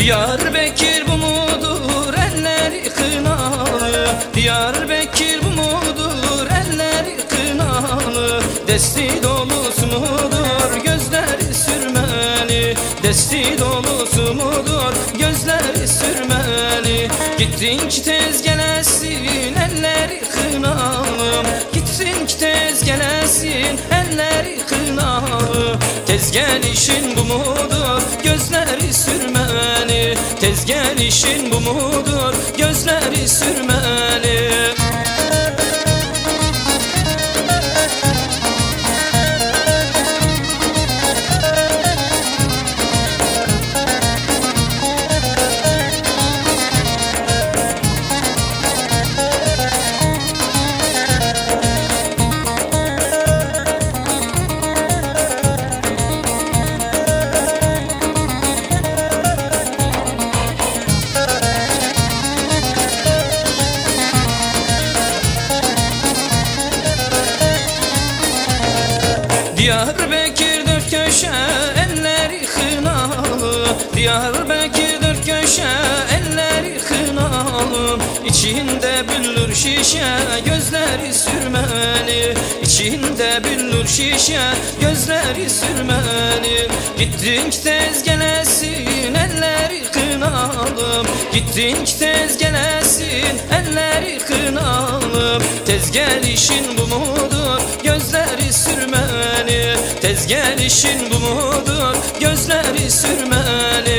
Diyarbakır bu mudur elleri kınalı. Diyarbakır bu mudur elleri kınalı. Desti dolusu mudur gözleri sürmeli. Desti dolusu mudur gözleri sürmeli. Gittin ki tez gelesin elleri kınalı. Gitsin ki tez gelesin elleri kınalı. Tez gelişin bu mudur gözleri sürmeli Tez gelişin bu mudur? Gözleri sürmeli Diyarbakır dört köşe elleri kınalı Diyarbakır dört köşe elleri kınalı İçinde büllür şişe gözleri sürmeli. İçinde büllür şişe gözleri sürmeli. Gittin ki tez gelesin elleri kınalım Gittin ki tez gelesin elleri kınalım Tez gelişin bu mudur gözleri sürmeli Tez gelişin bu mudur? Gözleri sürmeli